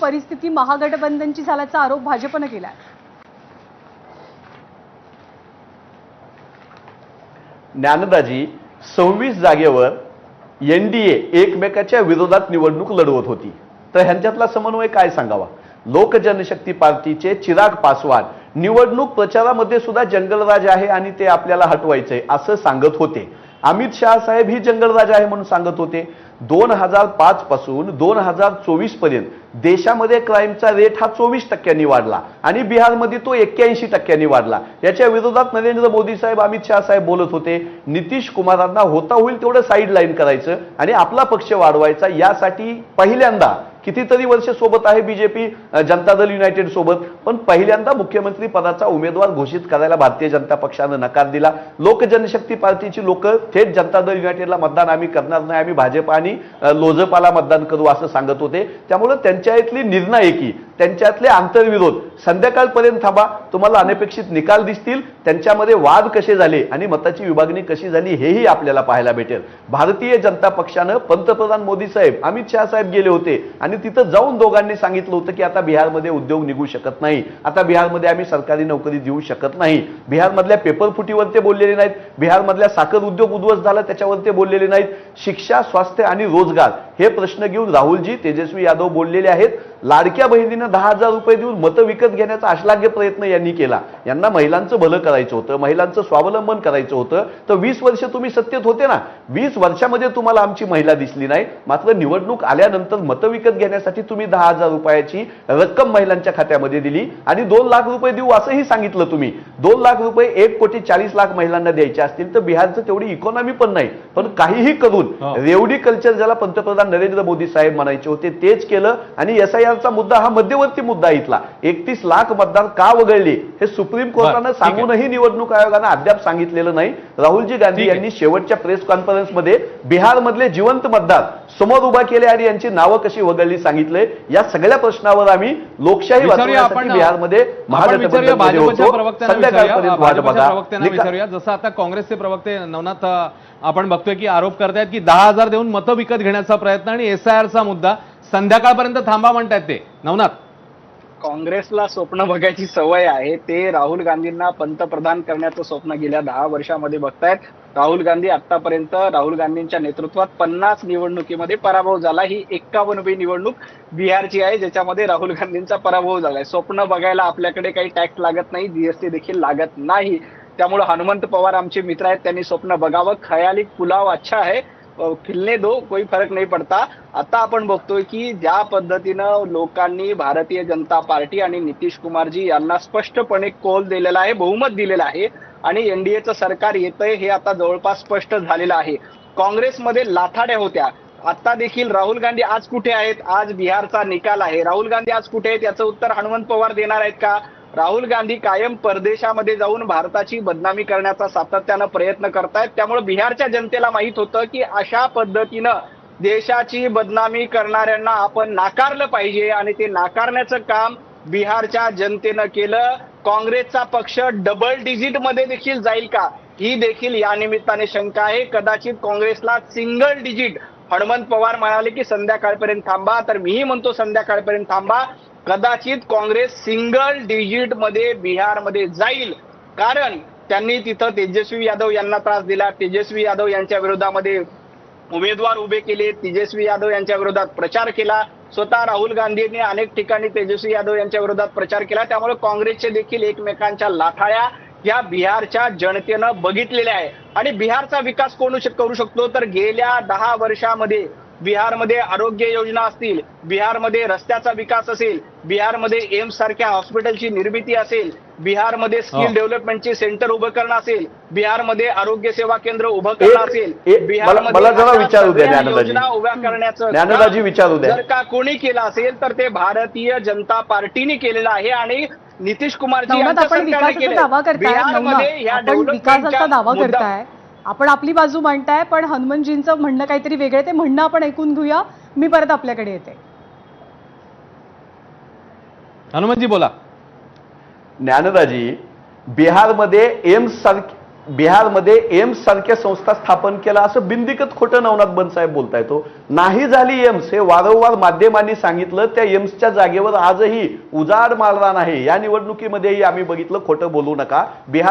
परिस्थिती महागठबंधनची झाल्याचा आरोप भाजपनं केला ज्ञानदाजी सव्वीस जागेवर एन डी ए एकमेकाच्या विरोधात निवडणूक लढवत होती. तर ह्यांच्यातला समन्वय काय सांगावा? लोक जनशक्ती पार्टीचे चिराग पासवान निवडणूक प्रचारामध्ये सुद्धा जंगलराज आहे आणि ते आपल्याला हटवायचंय असं सांगत होते. अमित शहा साहेब ही जंगलराज आहे म्हणून सांगत होते. दोन हजार पाच पासून दोन हजार चोवीसपर्यंत देशामध्ये क्राईमचा रेट हा चोवीस टक्क्यांनी वाढला आणि बिहारमध्ये तो एक्क्याऐंशी टक्क्यांनी वाढला. याच्या विरोधात नरेंद्र मोदी साहेब अमित शहा साहेब बोलत होते नितीश कुमारांना होता होईल तेवढं साईड लाईन करायचं आणि आपला पक्ष वाढवायचा यासाठी पहिल्यांदा कितीतरी वर्ष सोबत आहे बीजेपी जनता दल युनायटेड सोबत. पण पहिल्यांदा मुख्यमंत्री पदाचा उमेदवार घोषित करायला भारतीय जनता पक्षानं नकार दिला. लोक जनशक्ती पार्टीची लोक थेट जनता दल युनायटेडला मतदान आम्ही करणार नाही आम्ही भाजप आणि लोजपाला मतदान करू असं सांगत होते. त्यामुळे त्यांच्यातली निर्णायकी त्यांच्यातले आंतरविरोध संध्याकाळपर्यंत थांबा. तुम्हाला अनपेक्षित निकाल दिसतील त्यांच्यामध्ये वाद कसे झाले आणि मताची विभागणी कशी झाली हेही आपल्याला पाहायला भेटेल. भारतीय जनता पक्षानं पंतप्रधान मोदी साहेब अमित शहा साहेब गेले होते आणि तिथं जाऊन दोघांनी सांगितलं होतं की आता बिहारमध्ये उद्योग निघू शकत नाही. आता बिहारमध्ये आम्ही सरकारी नोकरी देऊ शकत नाही. बिहारमधल्या पेपर फुटीवर ते बोललेले नाहीत. बिहारमधल्या साखर उद्योग उद्ध्वस्त झाला त्याच्यावर ते बोललेले नाहीत. शिक्षा स्वास्थ्य आणि रोजगार. हे प्रश्न घेऊन राहुलजी तेजस्वी यादव बोललेले आहेत. लाडक्या बहिणीनं दहा हजार रुपये देऊन मतं विकत घेण्याचा अश्लाघ्य प्रयत्न यांनी केला. यांना महिलांचं भलं करायचं होतं महिलांचं स्वावलंबन करायचं होतं. तर वीस वर्ष तुम्ही सत्तेत होते ना वीस वर्षामध्ये तुम्हाला आमची महिला दिसली नाही. मात्र निवडणूक आल्यानंतर मतं विकत घेण्यासाठी तुम्ही दहा हजार रुपयाची रक्कम महिलांच्या खात्यामध्ये दिली आणि दोन लाख रुपये देऊ असंही सांगितलं तुम्ही. दोन लाख रुपये एक कोटी चाळीस लाख महिलांना द्यायचे असतील तर बिहारचं तेवढी इकॉनॉमी पण नाही. पण काहीही करून हो. रेवडी कल्चर ज्याला पंतप्रधान नरेंद्र मोदी साहेब म्हणायचे होते तेच केलं आणि एस आय आरचा मुद्दा हा मध्यवर्ती मुद्दा इथला एकतीस लाख मतदार का वगळले हे सुप्रीम कोर्टानं. सांगूनही निवडणूक आयोगानं अद्याप सांगितलेलं नाही राहुलजी गांधी. यांनी शेवटच्या प्रेस कॉन्फरन्समध्ये बिहारमधले जिवंत मतदार समोर उभा केले आणि यांची नावं कशी वगळली सांगितलंय या सगळ्या प्रश्नावर आम्ही लोकशाही वाचवण्यासाठी आपण बिहारमध्ये विचारूया जसं आता काँग्रेसचे प्रवक्ते नवनाथ आपण बघतोय की आरोप करतायत की दहा हजार देऊन मतं विकत घेण्याचा प्रयत्न आणि एस आय आरचा मुद्दा संध्याकाळपर्यंत थांबा म्हणतायत ते. नवनाथ. काँग्रेसला स्वप्न बघायची सवय आहे ते राहुल गांधींना पंतप्रधान करण्याचं स्वप्न गेल्या दहा वर्षामध्ये बघतायत. राहुल गांधी आतापर्यंत राहुल गांधींच्या नेतृत्वात पन्नास निवडणुकीमध्ये पराभव झाला. ही एक्कावन्नवी निवडणूक बिहारची आहे ज्याच्यामध्ये राहुल गांधींचा पराभव झालाय. स्वप्न बघायला आपल्याकडे काही टॅक्स लागत नाही जीएसटी देखील लागत नाही. त्यामुळे हनुमंत पवार आमचे मित्र आहेत त्यांनी स्वप्न बघावं. खयाली पुलाव अच्छा आहे. खिलने दो कोई फरक नाही पडता. आता आपण बघतोय की ज्या पद्धतीनं लोकांनी भारतीय जनता पार्टी आणि नितीश कुमारजी यांना स्पष्टपणे कौल दिलेला आहे बहुमत दिलेलं आहे आणि एनडीएचं सरकार येतंय हे आता जवळपास स्पष्ट झालेलं आहे. काँग्रेसमध्ये लाथाड्या होत्या. आता देखील राहुल गांधी आज कुठे आहेत? आज बिहारचा निकाल आहे. राहुल गांधी आज कुठे आहेत? याचं उत्तर हनुमंत पवार देणार आहेत का? राहुल गांधी कायम परदेशामध्ये जाऊन भारताची बदनामी करण्याचा सातत्यानं प्रयत्न करतायत. त्यामुळे बिहारच्या जनतेला माहीत होतं की अशा पद्धतीनं देशाची बदनामी करणाऱ्यांना आपण नाकारलं पाहिजे आणि ते नाकारण्याचं काम बिहारच्या जनतेनं केलं. काँग्रेसचा पक्ष डबल डिजिटमध्ये देखील जाईल का? ही देखील या निमित्ताने शंका आहे. कदाचित काँग्रेसला सिंगल डिजिट हनुमंत पवार म्हणाले की संध्याकाळपर्यंत थांबा. तर मीही म्हणतो संध्याकाळपर्यंत थांबा. कदाचित काँग्रेस सिंगल डिजिटमध्ये बिहारमध्ये जाईल. कारण त्यांनी तिथं तेजस्वी यादव यांना त्रास दिला. तेजस्वी यादव यांच्या विरोधामध्ये उमेदवार उभे केले. तेजस्वी यादव यांच्या विरोधात प्रचार केला. स्वतः राहुल गांधींनी अनेक ठिकाणी तेजस्वी यादव यांच्या विरोधात प्रचार केला. त्यामुळे काँग्रेसचे देखील एकमेकांच्या लाथाळ्या या बिहारच्या जनतेनं बघितलेल्या आहे आणि बिहारचा विकास कोण करू शकतो? तर गेल्या दहा वर्षामध्ये बिहारमध्ये आरोग्य योजना असतील बिहारमध्ये रस्त्याचा विकास असेल बिहारमध्ये एम्स सारख्या हॉस्पिटलची निर्मिती असेल बिहारमध्ये. स्किल डेव्हलपमेंटचे सेंटर उभं करणं असेल बिहारमध्ये आरोग्य सेवा केंद्र उभं करणं असेल ज्ञानदाजी. योजना उभ्या करण्याचं. जर का कोणी केलं असेल तर ते भारतीय जनता पार्टीने केलेलं आहे आणि नितीश कुमारजी. दावा करताय बिहारमध्ये विकासाचा डेव्हलपमेंटच्या दावा करताय आपण आपली बाजू मांडताय पण हनुमंतजींचं म्हणणं काहीतरी वेगळे ते म्हणणं आपण ऐकून घेऊया. मी परत आपल्याकडे येते. हनुमंतजी बोला. ज्ञानदाजी बिहारमध्ये एम्स सारखे बिहारमध्ये एम्स सारख्या संस्था स्थापन केला असं बिंदिकत खोटं नवनाथ बनसाहेब बोलताय तो. नाही झाली एम्स हे वारंवार माध्यमांनी सांगितलं. त्या एम्सच्या जागेवर आजही उजाड मारला नाही. या निवडणुकीमध्येही आम्ही बघितलं खोटं बोलू नका. बिहार